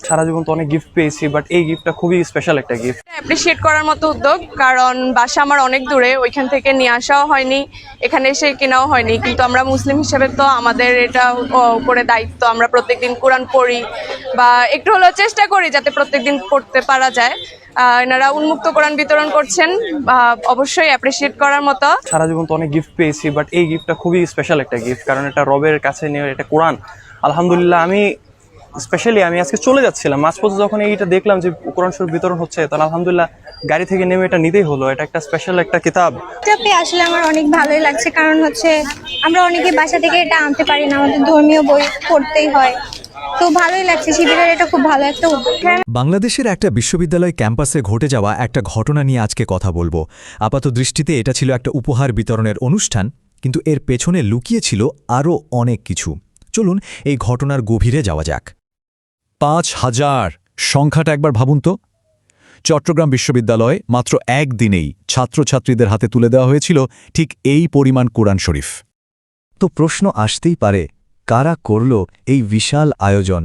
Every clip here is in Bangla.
সারা জীবন তো অনেক গিফট পেয়েছি বাট এই গিফটটা খুবই স্পেশাল একটা গিফট অ্যাপ্রিসিয়েট করার মতো উদ্যোগ কারণ বাসা আমার অনেক দূরে ওইখান থেকে নিয়ে আসাও হয়নি এখানে এসে কেনাও হয়নি কিন্তু আমরা মুসলিম হিসেবে তো আমাদের এটা উপরে দায়িত্ব আমরা প্রত্যেকদিন কোরআন পড়ি বা একটু হলেও চেষ্টা করি যাতে প্রত্যেকদিন পড়তে পারা যায়। এনারা উন্মুক্ত কোরআন বিতরণ করছেন অবশ্যই অ্যাপ্রিসিয়েট করার মতো। সারা জীবন তো অনেক গিফট পেয়েছি বাট এই গিফটটা খুবই স্পেশাল একটা গিফট কারণ এটা রবের কাছে নিয়ে এটা কোরআন। আলহামদুলিল্লাহ আমি স্পেশালি আমি আজকে চলে যাচ্ছিলাম। মাঝপথে যখন এইটা দেখলাম যে কোরআন শরীফ বিতরণ হচ্ছে তাহলে আলহামদুলিল্লাহ গাড়ি থেকে নেমে এটা নিতেই হলো। এটা একটা স্পেশাল একটা কিতাব। এটা পেয়ে আসলে আমার অনেক ভালোই লাগছে। কারণ হচ্ছে আমরা অনেকে বাসা থেকে এটা আনতে পারি না আমাদের ধর্মীয় বই পড়তেই হয়। তো ভালোই লাগছে শিবিরের এটা খুব ভালো একটা উদ্যোগ। বাংলাদেশের একটা বিশ্ববিদ্যালয় ক্যাম্পাসে ঘটে যাওয়া একটা ঘটনা নিয়ে আজকে কথা বলব। আপাত দৃষ্টিতে এটা ছিল একটা উপহার বিতরণের অনুষ্ঠান কিন্তু এর পেছনে লুকিয়ে ছিল আরও অনেক কিছু। চলুন এই ঘটনার গভীরে যাওয়া যাক। পাঁচ হাজার। সংখ্যাটা একবার ভাবুন তো। চট্টগ্রাম বিশ্ববিদ্যালয়ে মাত্র একদিনেই ছাত্রছাত্রীদের হাতে তুলে দেওয়া হয়েছিল ঠিক এই পরিমাণ কোরআন শরীফ। তো প্রশ্ন আসতেই পারে, কারা করল এই বিশাল আয়োজন?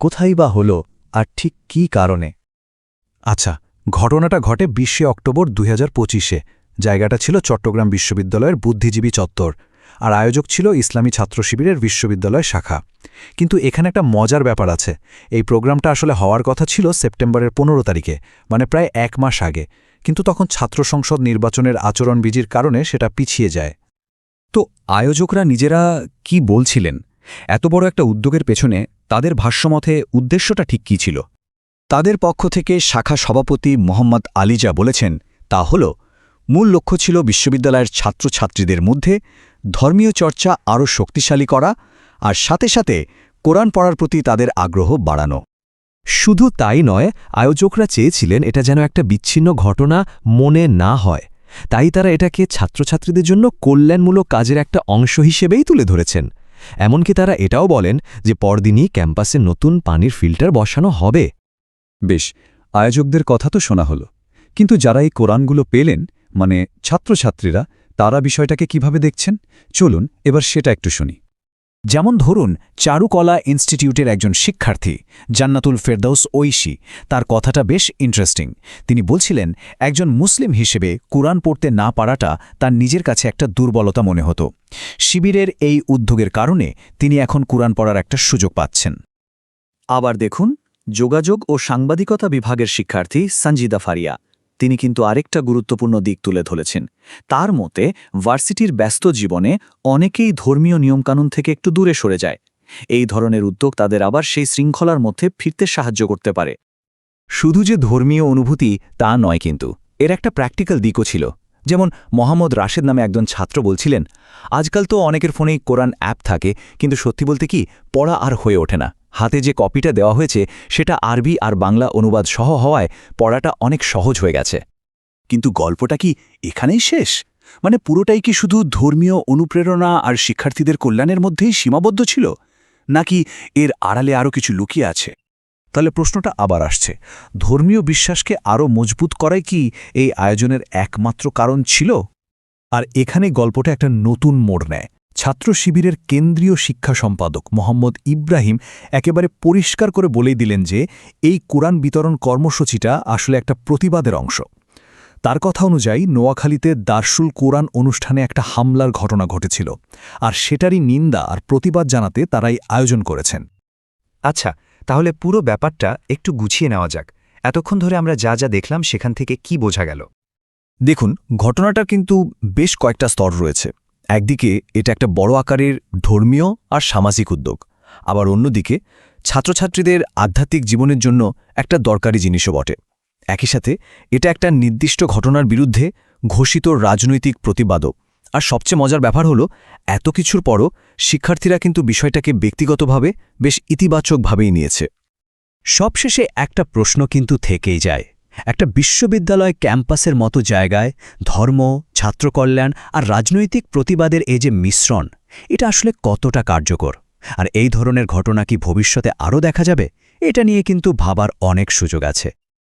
কোথায় বা হল আর ঠিক কী কারণে? আচ্ছা ঘটনাটা ঘটে বিশে অক্টোবর দুই জায়গাটা ছিল চট্টগ্রাম বিশ্ববিদ্যালয়ের বুদ্ধিজীবী চত্বর। আর আয়োজক ছিল ইসলামী ছাত্র শিবিরের বিশ্ববিদ্যালয় শাখা। কিন্তু এখানে একটা মজার ব্যাপার আছে। এই প্রোগ্রামটা আসলে হওয়ার কথা ছিল সেপ্টেম্বরের পনেরো তারিখে মানে প্রায় এক মাস আগে। কিন্তু তখন ছাত্র সংসদ নির্বাচনের আচরণবিধির কারণে সেটা পিছিয়ে যায়। তো আয়োজকরা নিজেরা কি বলছিলেন? এত বড় একটা উদ্যোগের পেছনে তাদের ভাষ্যমতে উদ্দেশ্যটা ঠিক কী ছিল? তাদের পক্ষ থেকে শাখা সভাপতি মোহাম্মদ আলিজা বলেছেন তা হল, মূল লক্ষ্য ছিল বিশ্ববিদ্যালয়ের ছাত্রছাত্রীদের মধ্যে ধর্মীয় চর্চা আরও শক্তিশালী করা আর সাথে সাথে কোরআন পড়ার প্রতি তাদের আগ্রহ বাড়ানো। শুধু তাই নয়, আয়োজকরা চেয়েছিলেন এটা যেন একটা বিচ্ছিন্ন ঘটনা মনে না হয়। তাই তারা এটাকে ছাত্রছাত্রীদের জন্য কল্যাণমূলক কাজের একটা অংশ হিসেবেই তুলে ধরেছেন। এমনকি তারা এটাও বলেন যে পরদিনই ক্যাম্পাসে নতুন পানির ফিল্টার বসানো হবে। বেশ, আয়োজকদের কথা তো শোনা হলো। কিন্তু যারা এই কোরআনগুলো পেলেন মানে ছাত্রছাত্রীরা তারা বিষয়টাকে কীভাবে দেখছেন? চলুন, এবার সেটা একটু শুনি। যেমন ধরুন, চারুকলা ইনস্টিটিউটের একজন শিক্ষার্থী, জান্নাতুল ফেরদাউস ঐশী, তার কথাটা বেশ ইন্টারেস্টিং। তিনি বলছিলেন, একজন মুসলিম হিসেবে কোরআন পড়তে না পারাটা তার নিজের কাছে একটা দুর্বলতা মনে হতো। শিবিরের এই উদ্যোগের কারণে তিনি এখন কোরআন পড়ার একটা সুযোগ পাচ্ছেন। আবার দেখুন, যোগাযোগ ও সাংবাদিকতা বিভাগের শিক্ষার্থী সঞ্জিদা ফারিয়া। তিনি কিন্তু আরেকটা গুরুত্বপূর্ণ দিক তুলে ধরেছেন। তার মতে, ভার্সিটির ব্যস্ত জীবনে অনেকেই ধর্মীয় নিয়মকানুন থেকে একটু দূরে সরে যায়। এই ধরনের উদ্যোগ তাদের আবার সেই শৃঙ্খলার মধ্যে ফিরতে সাহায্য করতে পারে। শুধু যে ধর্মীয় অনুভূতি তা নয় কিন্তু, এর একটা প্র্যাকটিক্যাল দিকও ছিল। যেমন মোহাম্মদ রাশেদ নামে একজন ছাত্র বলছিলেন, আজকাল তো অনেকের ফোনেই কোরআন অ্যাপ থাকে, কিন্তু সত্যি বলতে কি, পড়া আর হয়ে ওঠে না। হাতে যে কপিটা দেওয়া হয়েছে, সেটা আরবি আর বাংলা অনুবাদ সহ হওয়ায় পড়াটা অনেক সহজ হয়ে গেছে। কিন্তু গল্পটা কি এখানেই শেষ? মানে পুরোটাই কি শুধু ধর্মীয় অনুপ্রেরণা আর শিক্ষার্থীদের কল্যাণের মধ্যেই সীমাবদ্ধ ছিল? নাকি এর আড়ালে আরও কিছু লুকিয়ে আছে? তাহলে প্রশ্নটা আবার আসছে। ধর্মীয় বিশ্বাসকে আরও মজবুত করাই কি এই আয়োজনের একমাত্র কারণ ছিল? আর এখানে গল্পটা একটা নতুন মোড় নেয়। ছাত্র শিবিরের কেন্দ্রীয় শিক্ষা সম্পাদক মোহাম্মদ ইব্রাহিম একেবারে পরিষ্কার করে বলেই দিলেন যে এই কোরআন বিতরণ কর্মসূচিটা আসলে একটা প্রতিবাদের অংশ। তার কথা অনুযায়ী নোয়াখালীতে দার্সুল কোরআন অনুষ্ঠানে একটা হামলার ঘটনা ঘটেছিল আর সেটারই নিন্দা আর প্রতিবাদ জানাতে তারাই আয়োজন করেছেন। আচ্ছা তাহলে পুরো ব্যাপারটা একটু গুছিয়ে নেওয়া যাক। এতক্ষণ ধরে আমরা যা যা দেখলাম সেখান থেকে কি বোঝা গেল? দেখুন ঘটনাটার কিন্তু বেশ কয়েকটা স্তর রয়েছে। একদিকে এটা একটা বড় আকারের ধর্মীয় আর সামাজিক উদ্যোগ, আবার অন্যদিকে ছাত্রছাত্রীদের আধ্যাত্মিক জীবনের জন্য একটা দরকারি জিনিসও বটে। একই সাথে এটা একটা নির্দিষ্ট ঘটনার বিরুদ্ধে ঘোষিত রাজনৈতিক প্রতিবাদও। আর সবচেয়ে মজার ব্যাপার হলো, এত কিছুর পরও শিক্ষার্থীরা কিন্তু বিষয়টাকে ব্যক্তিগতভাবে বেশ ইতিবাচকভাবেই নিয়েছে। সবশেষে একটা প্রশ্ন কিন্তু থেকেই যায় একটা বিশ্ববিদ্যালয় ক্যাম্পাসের মতো জায়গায় ধর্ম, ছাত্রকল্যাণ আর রাজনৈতিক প্রতিবাদের এই যে মিশ্রণ, এটা আসলে কতটা কার্যকর? আর এই ধরনের ঘটনা কি ভবিষ্যতে আরও দেখা যাবে? এটা নিয়ে কিন্তু ভাবার অনেক সুযোগ আছে।